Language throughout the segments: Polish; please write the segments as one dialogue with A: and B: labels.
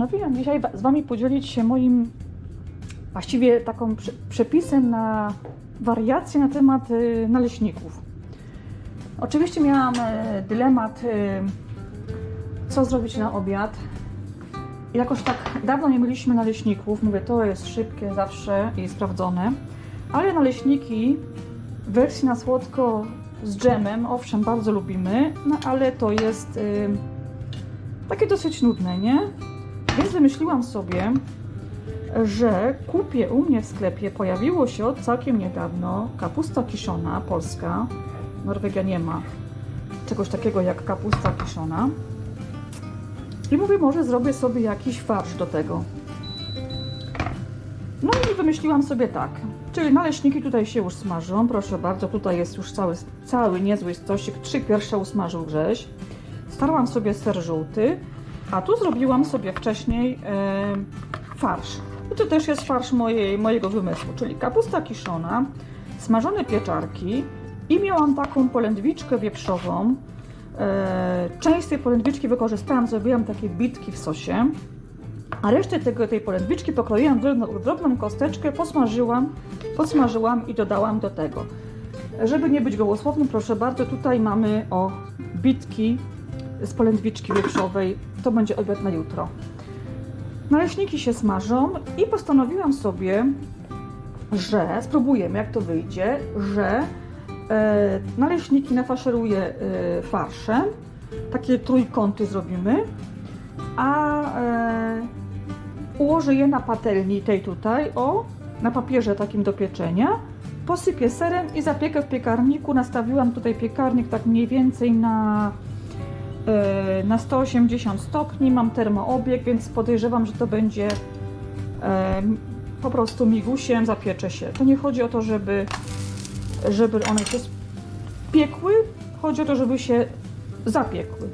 A: Postanowiłam dzisiaj z Wami podzielić się moim właściwie taką prze- przepisem na wariacje na temat y, naleśników. Oczywiście miałam e, dylemat, y, co zrobić na obiad. Jakoś tak dawno nie mieliśmy naleśników. Mówię, to jest szybkie zawsze i sprawdzone. Ale naleśniki w wersji na słodko z dżemem, owszem, bardzo lubimy, no ale to jest y, takie dosyć nudne, nie? Więc wymyśliłam sobie, że kupię u mnie w sklepie, pojawiło się od całkiem niedawno kapusta kiszona polska. Norwegia nie ma czegoś takiego jak kapusta kiszona. I mówię, może zrobię sobie jakiś farsz do tego. No i wymyśliłam sobie tak. Czyli naleśniki tutaj się już smażą. Proszę bardzo, tutaj jest już cały, cały niezły stosik. Trzy pierwsze usmażył Grześ. Starłam sobie ser żółty, a tu zrobiłam sobie wcześniej e, farsz. I to też jest farsz mojej, mojego wymysłu, czyli kapusta kiszona, smażone pieczarki i miałam taką polędwiczkę wieprzową. E, część tej polędwiczki wykorzystałam, zrobiłam takie bitki w sosie, a resztę tego, tej polędwiczki pokroiłam drobną, drobną kosteczkę, posmażyłam, podsmażyłam i dodałam do tego. Żeby nie być gołosłownym, proszę bardzo, tutaj mamy o bitki z polędwiczki wieprzowej. To będzie obiad na jutro. Naleśniki się smażą i postanowiłam sobie, że spróbujemy jak to wyjdzie, że e, naleśniki nafaszeruję e, farszem, takie trójkąty zrobimy, a e, ułożę je na patelni tej tutaj, o, na papierze takim do pieczenia, posypię serem i zapiekę w piekarniku. Nastawiłam tutaj piekarnik tak mniej więcej na na 180 stopni, mam termoobieg, więc podejrzewam, że to będzie e, po prostu migusiem, zapiecze się. To nie chodzi o to, żeby, żeby one się piekły, chodzi o to, żeby się zapiekły.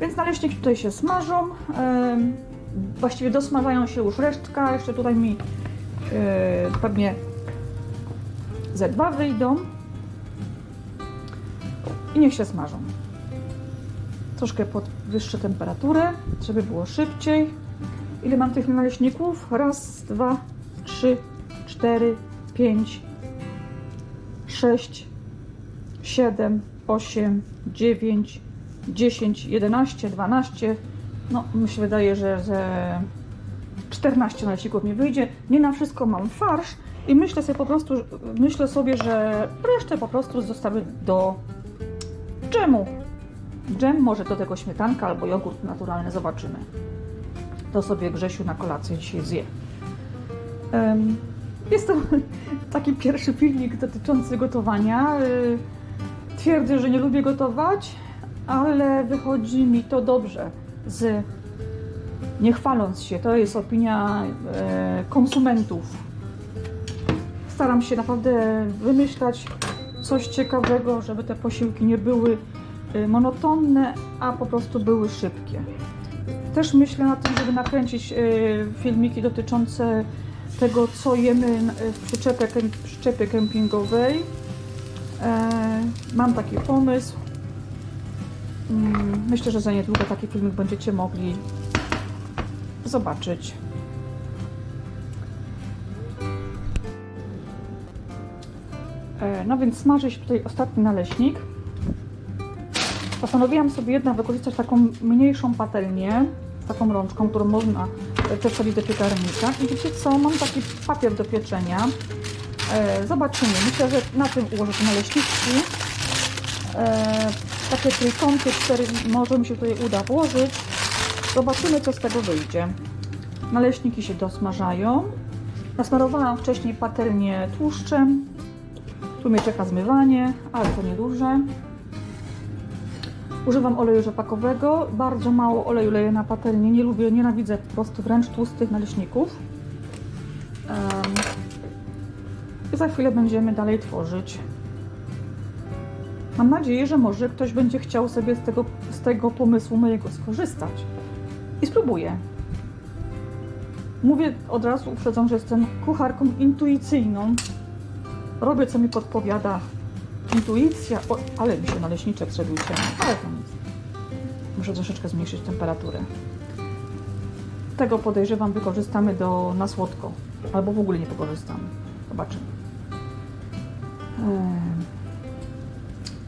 A: Więc naleśniki tutaj się smażą, e, właściwie dosmażają się już resztka, jeszcze tutaj mi pewnie ze dwa wyjdą i niech się smażą troszkę podwyższę temperaturę, żeby było szybciej. Ile mam tych naleśników? Raz, dwa, trzy, cztery, pięć, sześć, siedem, osiem, dziewięć, dziesięć, jedenaście, dwanaście. No, mi się wydaje, że ze 14 naleśników mi wyjdzie. Nie na wszystko mam farsz i myślę sobie po prostu, myślę sobie, że resztę po prostu zostawię do dżemu. Dżem, może do tego śmietanka albo jogurt naturalny, zobaczymy. To sobie Grzesiu na kolację dzisiaj zje. Jest to taki pierwszy filmik dotyczący gotowania. Y, Twierdzę, że nie lubię gotować, ale wychodzi mi to dobrze. Z nie chwaląc się, to jest opinia e, konsumentów. Staram się naprawdę wymyślać coś ciekawego, żeby te posiłki nie były monotonne, a po prostu były szybkie. Też myślę na tym, żeby nakręcić y, filmiki dotyczące tego, co jemy n- w przyczepie, przyczepie kempingowej. E, Mam taki pomysł. Mm, Myślę, że za niedługo taki filmik będziecie mogli zobaczyć. E, No więc smaży się tutaj ostatni naleśnik. Postanowiłam sobie jednak wykorzystać taką mniejszą patelnię, taką rączką, którą można przestawić do piekarnika. I wiecie co, mam taki papier do pieczenia. E, zobaczymy. Myślę, że na tym ułożę te naleśniki. E, takie trójkąty, cztery może mi się tutaj uda włożyć. Zobaczymy, co z tego wyjdzie. Naleśniki się dosmażają. Nasmarowałam wcześniej patelnię tłuszczem. Tu mnie czeka zmywanie, ale to nieduże. Używam oleju rzepakowego. Bardzo mało oleju leję na patelnię. Nie lubię, nienawidzę po prostu wręcz tłustych naleśników. I za chwilę będziemy dalej tworzyć. Mam nadzieję, że może ktoś będzie chciał sobie z tego, z tego pomysłu mojego skorzystać. I spróbuję. Mówię od razu, uprzedzam, że jestem kucharką intuicyjną. Robię, co mi podpowiada intuicja. O, ale mi się naleśniczek zrobił ciemny, ale to nic. Muszę troszeczkę zmniejszyć temperaturę. tego podejrzewam wykorzystamy do, na słodko. Albo w ogóle nie wykorzystamy. Zobaczymy.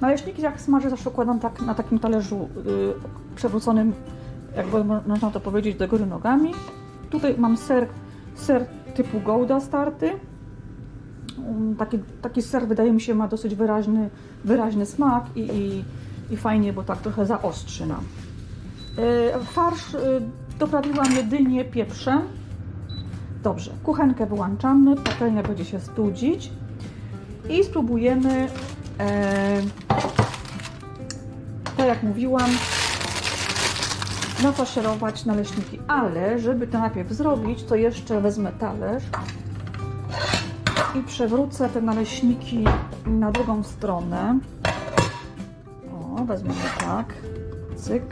A: Naleśniki jak smażę zawsze układam tak na takim talerzu y, przewróconym, jakby mo- można to powiedzieć, do góry nogami. Tutaj mam ser, ser typu Gouda starty. Um, Taki, taki ser wydaje mi się ma dosyć wyraźny, wyraźny smak i, i, i fajnie, bo tak trochę zaostrzy nam. Y, Farsz y, doprawiłam jedynie pieprzem. Dobrze, kuchenkę wyłączamy, patelnia będzie się studzić i spróbujemy, e, tak jak mówiłam, nafaszerować naleśniki. Ale żeby to najpierw zrobić, to jeszcze wezmę talerz i przewrócę te naleśniki na drugą stronę. O, wezmę tak. Cyk.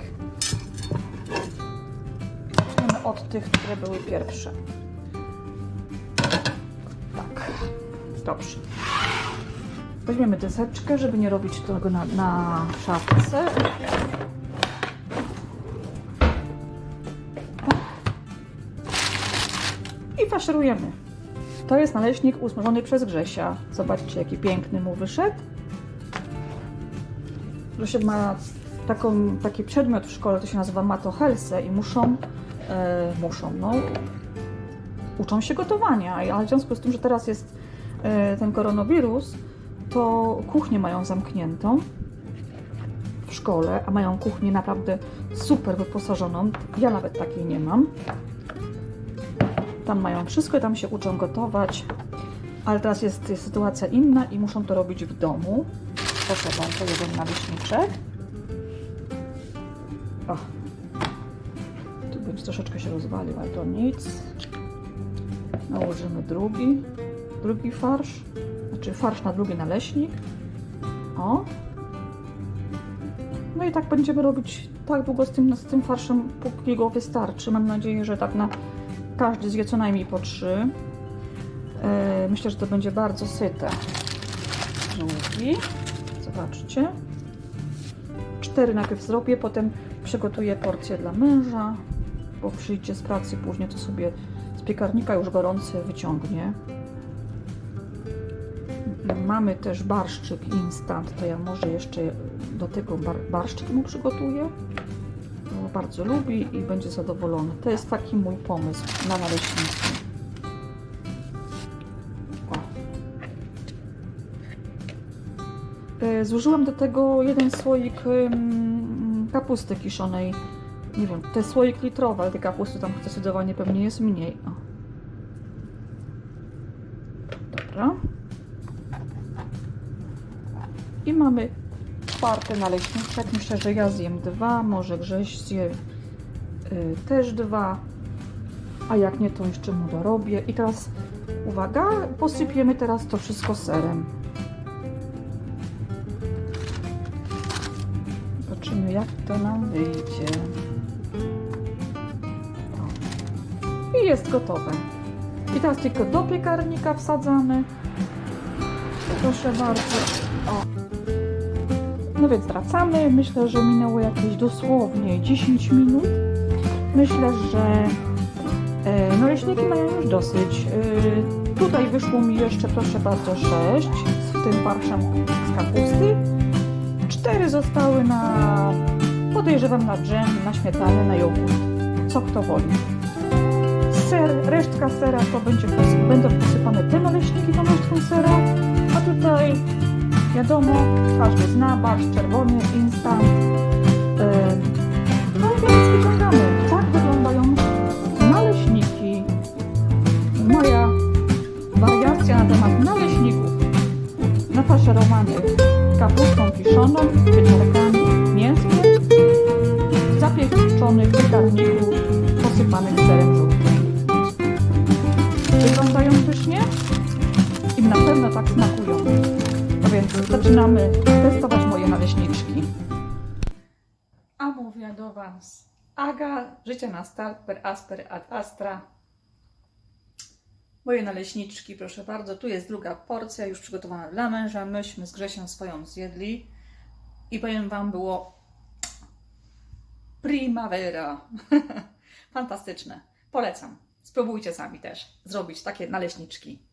A: Zaczniemy od tych, które były pierwsze. Tak. Dobrze. Weźmiemy deseczkę, żeby nie robić tego na, na szafce. Tak. I faszerujemy. To jest naleśnik usmażony przez Grzesia. Zobaczcie, jaki piękny mu wyszedł. Grzesiek ma taką, taki przedmiot w szkole, to się nazywa matohelse i muszą, e, muszą, no, uczą się gotowania, ale w związku z tym, że teraz jest e, ten koronawirus, to kuchnię mają zamkniętą w szkole, a mają kuchnię naprawdę super wyposażoną. Ja nawet takiej nie mam. Tam mają wszystko, tam się uczą gotować, ale teraz jest, sytuacja inna i muszą to robić w domu. Proszę bardzo, jeden naleśniczek. O. Tu będzie troszeczkę się rozwalił, ale to nic. Nałożymy drugi, drugi farsz, znaczy farsz na drugi naleśnik. O. No i tak będziemy robić tak długo z tym, z tym farszem, póki go wystarczy. Mam nadzieję, że tak na każdy zje co najmniej po trzy. E, Myślę, że to będzie bardzo syte. Drugi. Zobaczcie. Cztery najpierw zrobię, potem przygotuję porcję dla męża, bo przyjdzie z pracy później, to sobie z piekarnika już gorący wyciągnie. Mamy też barszczyk instant, to ja może jeszcze do tego bar barszczyk mu przygotuję. Bardzo lubi i będzie zadowolony. To jest taki mój pomysł na naleśniki. E, Zużyłam do tego jeden słoik kapusty kiszonej. Nie wiem, jest słoik litrowy, ale tej kapusty tam zdecydowanie pewnie jest mniej. O. Dobra. I mamy czwarty naleśniczek. Myślę, że ja zjem dwa, może Grześ zje y, też dwa. A jak nie, to jeszcze mu dorobię. I teraz, uwaga, posypiemy teraz to wszystko serem. Zobaczymy, jak to nam wyjdzie. I jest gotowe. I teraz tylko do piekarnika wsadzamy. Proszę bardzo. O. No więc wracamy. Myślę, że minęło jakieś dosłownie 10 minut. Myślę, że e, naleśniki mają już dosyć. E, tutaj wyszło mi jeszcze, proszę bardzo, 6 z tym farszem z kapusty. 4 zostały na, podejrzewam, na dżem, na śmietanę, na jogurt. Co kto woli. Ser, resztka sera to będzie, będą posypane te naleśniki tą resztką sera, a tutaj Wiadomo, każdy zna barszcz czerwony, instant. Ym, No i więc wyciągamy. Tak wyglądają naleśniki. Moja wariacja na temat naleśników nafaszerowanych kapustą kiszoną, pieczarkami, życie na start per asper ad astra. Moje naleśniczki, proszę bardzo, tu jest druga porcja, już przygotowana dla męża. Myśmy z Grzesią swoją zjedli i powiem Wam, było primavera. Fantastyczne. Polecam. Spróbujcie sami też zrobić takie naleśniczki.